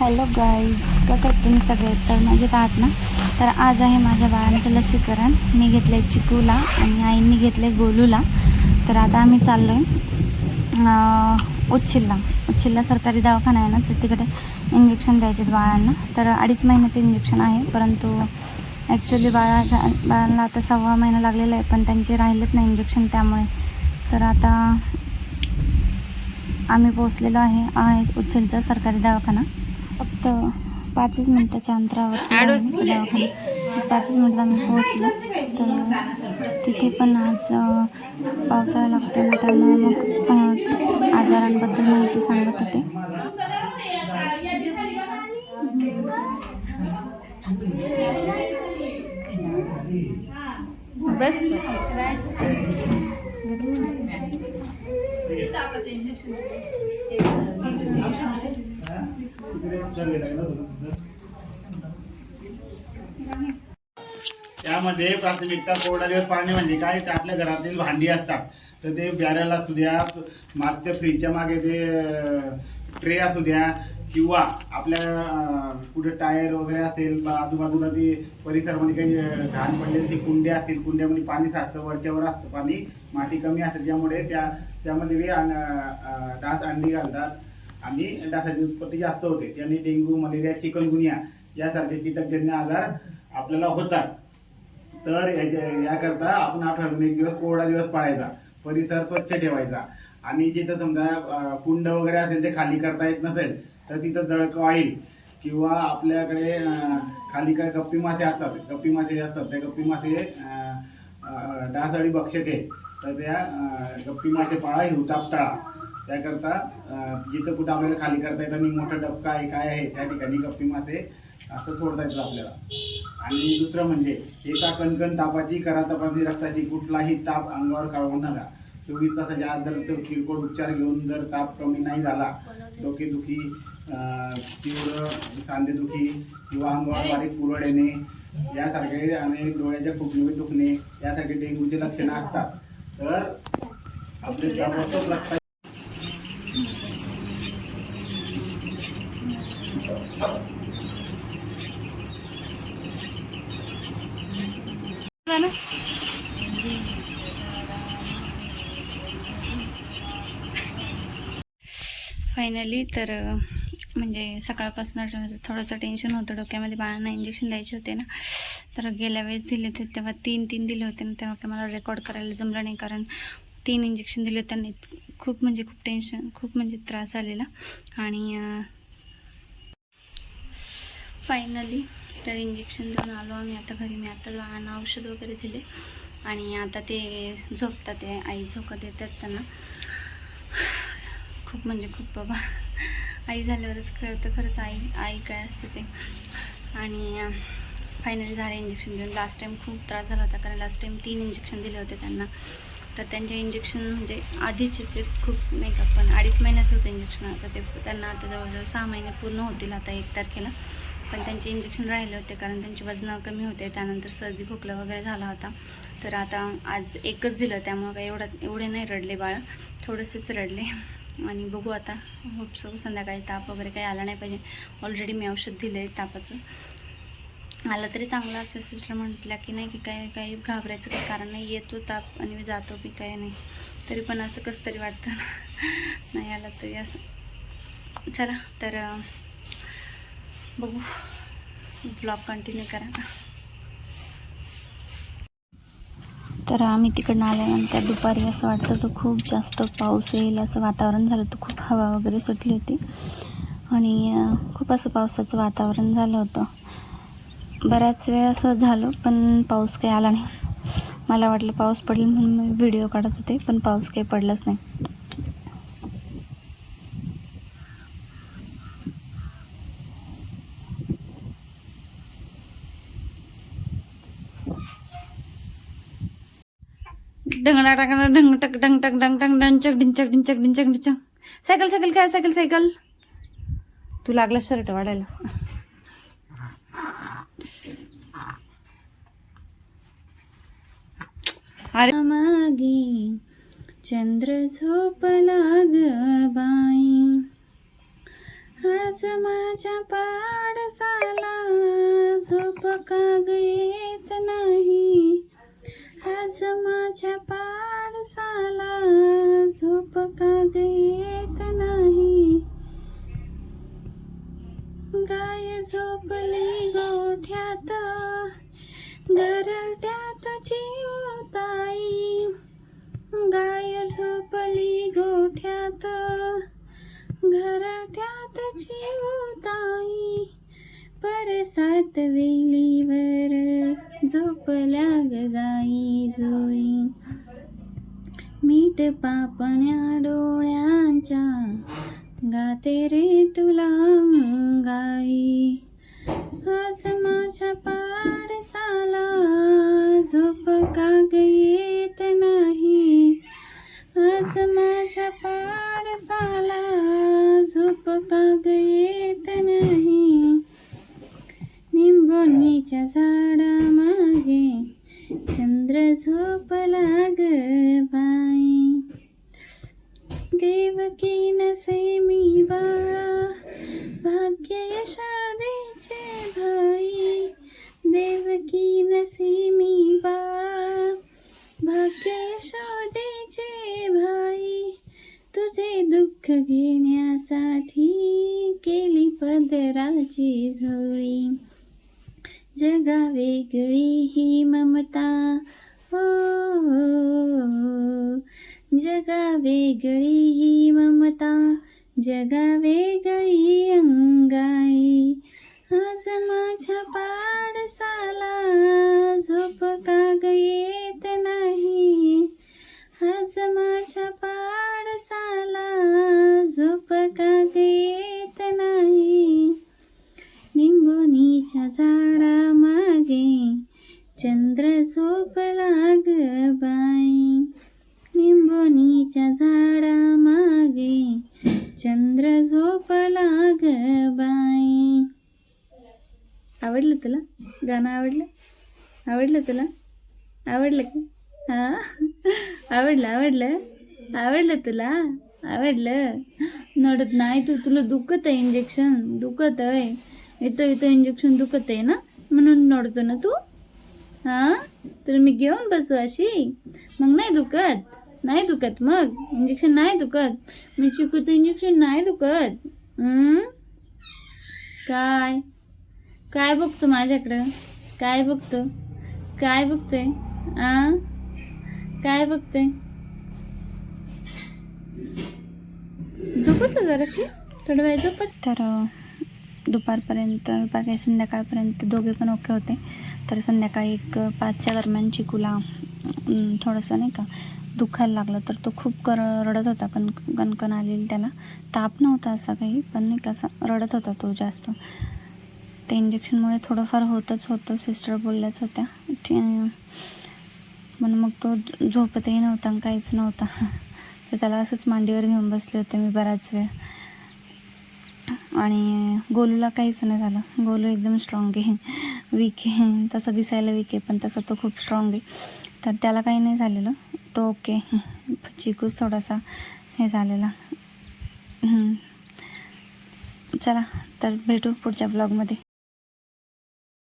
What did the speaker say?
Hello guys कसं आहेत तुम्ही सगळे? तर मजेत आहात ना? तर आज आहे माझ्या बाळांचं लसीकरण. मी घेतलं आहे चिकूला आणि आईंनी घेतलं आहे गोलूला. तर आता आम्ही चाललो आहे उच्छिल्ला. उच्छिल्ला सरकारी दवाखाना आहे ना तर तिकडे इंजेक्शन द्यायचे आहेत बाळांना. तर अडीच महिन्याचं इंजेक्शन आहे परंतु ॲक्च्युली बाळा बाळांना आता सव्वा महिना लागलेला आहे पण त्यांचे राहिलेत नाही इंजेक्शन त्यामुळे. तर आता आम्ही पोचलेलो आहे आहे सरकारी दवाखाना. फक्त पाचच मिनिटाच्या अंतरावरती दवाखाना पाचच मिनिटात आम्ही पोहोचलो. तर तिथे पण आज पावसाळा लागतो ना त्यामुळे मग आजारांबद्दल माहिती सांगत होते. बस. त्यामध्ये प्राथमिकता कोरडा पाणी म्हणजे काय? ते आपल्या घरातील भांडी असतात. तर ते बॅरल असू द्या मागच्या फ्रीजच्या मागे ते ट्रे असू द्या किंवा आपल्या कुठे टायर वगैरे असेल आजूबाजूला ते परिसरामध्ये काही घाण पडलेले ती कुंड्या असतील कुंड्यामध्ये पाणी साचतं वरच्यावर असतं पाणी माती कमी असते त्यामुळे त्या त्यामध्ये बी डास अंडी घालतात. आणि डासाची उत्पत्ती जास्त होते. त्याने डेंग्यू मलेरिया चिकनगुनिया यासारखे कीटकजन्य आजार आपल्याला होतात. तर याच्या- याकरता आपण आठवड्यातून एक दिवस कोरडा दिवस पाळायचा. परिसर स्वच्छ ठेवायचा. आणि जिथं समजा कुंड वगैरे असेल ते खाली करता येत नसेल तर तिथं जळक ऑइल किंवा आपल्याकडे खाली काय गप्पी मासे असतात. गप्पी मासे असतात त्या गप्पी मासे डास अं, डासाळी बक्षते तर त्या गप्पी मासे पाळा हिवताप टाळा. त्याकरता जिथं कुठं आपल्याला खाली करता येतं आणि मोठा डबका आहे काय आहे त्या ठिकाणी गप्पी मासे असं सोडता येतं आपल्याला. आणि दुसरं म्हणजे एका कणकण तापाची करा तपासणी रक्ताची कुठलाही ताप अंगावर काढवू नका. चोवीस तासाच्या आत जर तो किरकोळ उपचार घेऊन जर ताप कमी नाही झाला डोकेदुखी तीव्र सांधेदुखी किंवा अंगावर बारीक पुरड येणे यासारखे आणि डोळ्याच्या फुगणीवर दुखणे यासारखे डेंग्यूचे लक्षणं असतात. तर आपले रक्ता फायनली तर म्हणजे सकाळपासून थोडंसं टेन्शन होतं. डोक्यामध्ये बाळांना इंजेक्शन द्यायचे होते ना. तर गेल्या वेळेस दिले होते तेव्हा तीन तीन दिले होते ना. तेव्हा काय मला रेकॉर्ड करायला जमलं नाही कारण तीन इंजेक्शन दिले होते त्यांनी खूप म्हणजे खूप टेन्शन खूप म्हणजे त्रास झालेला. आणि फायनली तर इंजेक्शन देऊन आलो आम्ही. आता घरी मी आता बाळांना औषध वगैरे दिले. आणि आता ते झोपतात ते आई झोकत येतात त्यांना. खूप म्हणजे खूप बाबा आई झाल्यावरच कळतं खरंच आई आई काय असते ते. आणि फायनली झाले इंजेक्शन देऊन लास्ट टाईम खूप त्रास झाला होता कारण लास्ट टाईम तीन इंजेक्शन दिले होते त्यांना. तर त्यांचे इंजेक्शन म्हणजे आधीचेच आहेत खूप नाही का पण. अडीच महिन्याचं होतं इंजेक्शन आता ते त्यांना आता जवळजवळ सहा महिने पूर्ण होतील आता एक तारखेला. पण त्यांचे इंजेक्शन राहिले होते कारण त्यांची वजनं कमी होते. त्यानंतर सर्दी खोकला वगैरे झाला होता. तर आता आज एकच दिलं त्यामुळं काही एवढं एवढे नाही रडले बाळ. थोडंसेच रडले. आणि बघू आता. होपसो संध्याकाळी ताप वगैरे काही आला नाही पाहिजे. ऑलरेडी मी औषध दिलं आहे तापाचं. आलं तरी चांगलं असतं सिस्टर म्हटल्या की नाही की काय काही घाबरायचं काही कारण नाही. येतो ताप आणि मी जातो की काय नाही. तरी पण असं कसं तरी वाटतं नाही आलं तरी असं. चला तर बघू. ब्लॉग कंटिन्यू करा. तर आम्ही तिकडनं आल्यानंतर दुपारी असं वाटतं होतं खूप जास्त पाऊस येईल असं वातावरण झालं होतं. खूप हवा वगैरे सुटली होती. आणि खूप असं पावसाचं वातावरण झालं होतं. बऱ्याच वेळ असं झालं पण पाऊस काही आला नाही. मला वाटलं पाऊस पडेल म्हणून मी व्हिडिओ काढत होते पण पाऊस काही पडलाच नाही. ढंगडा टाकणार ढंग टक ढंग टक ढंग टक डंचक ढिंचक ढिंचक ढिंचक ढिंचक सायकल सायकल काय सायकल सायकल? तू लागला शर्ट वाढायला. अरे. मागे चंद्र झोपला ग बाई. आज माझ्या पाडसाला झोप का ग येत नाही. आज माझ्या पाडसाला झोप का येत नाही? गाय झोपली गोठ्यात घरट्यात चिवताई. गाय झोपली गोठ्यात घरट्यात चिवताई. परसात वेली झोपल्या ग जाई जोई. मीठ पापण्या डोळ्यांच्या गाते रे तुला गाई. आज माझ्या पाडसाला झोप का येत नाही. आज माझ्या पाडसाला झोप का येत नाही. निंबोनीच्या झाडा चंद्र झोपला लाग बाई. देवकी नसे मी बाळा भाग्य यशादेचे भाई देवकी नसे मी बाळा भाग्य यशादेचे भाई तुझे दुःख घेण्यासाठी केली पदराची झोळी. जगा वेगळी ही ममता। हो जगा वेगळी ही ममता। जगा झोप लाग बाई. निंबोनीच्या झाडा मागे चंद्र झोप लाग बाई. आवडलं तुला? गाणं आवडलं? आवडलं तुला? आवडलं का? हा? आवडलं आवडलं? आवडलं तुला? आवडलं? नडत नाही तू तुला दुखत आहे इंजेक्शन दुखत आहे. इथं इथं इंजेक्शन दुखत आहे ना? म्हणून नडतो ना तू? हां? तर मी घेऊन बसू अशी? मग नाही दुखत. नाही दुखत मग. इंजेक्शन नाही दुखत. मी चिकूचं इंजेक्शन नाही दुखत. काय? काय बघतो माझ्याकडं? काय बघतो? काय बघतोय? आ? काय बघतोय? झोपत जराशी? थोडा वेळ झोपत. तर दुपारपर्यंत दुपार काही संध्याकाळपर्यंत दोघे पण ओके होते. तर संध्याकाळी एक पाचच्या दरम्यान चिकूला थोडंसं नाही का दुखायला लागलं. तर तो खूप कर रडत होता. कण कणकण आलेली त्याला. ताप नव्हता असा काही पण नाही का असा रडत होता तो जास्त. ते इंजेक्शनमुळे थोडंफार होतच होतं. सिस्टर बोलल्याच होत्या. ठी- म्हणून मग तो झोपतही नव्हता आणि काहीच नव्हता. तर त्याला असंच मांडीवर घेऊन बसले होते मी बराच वेळ. आणि गोलूला काहीच नाही झालं. गोलू एकदम स्ट्रॉंग आहे. वीक आहे. तसं दिसायला वीक आहे पण तसा तो खूप स्ट्रॉंग आहे. तर त्याला काही नाही झालेलं. तो ओके चिकूच थोडासा हे झालेला. चला तर भेटू पुढच्या ब्लॉगमध्ये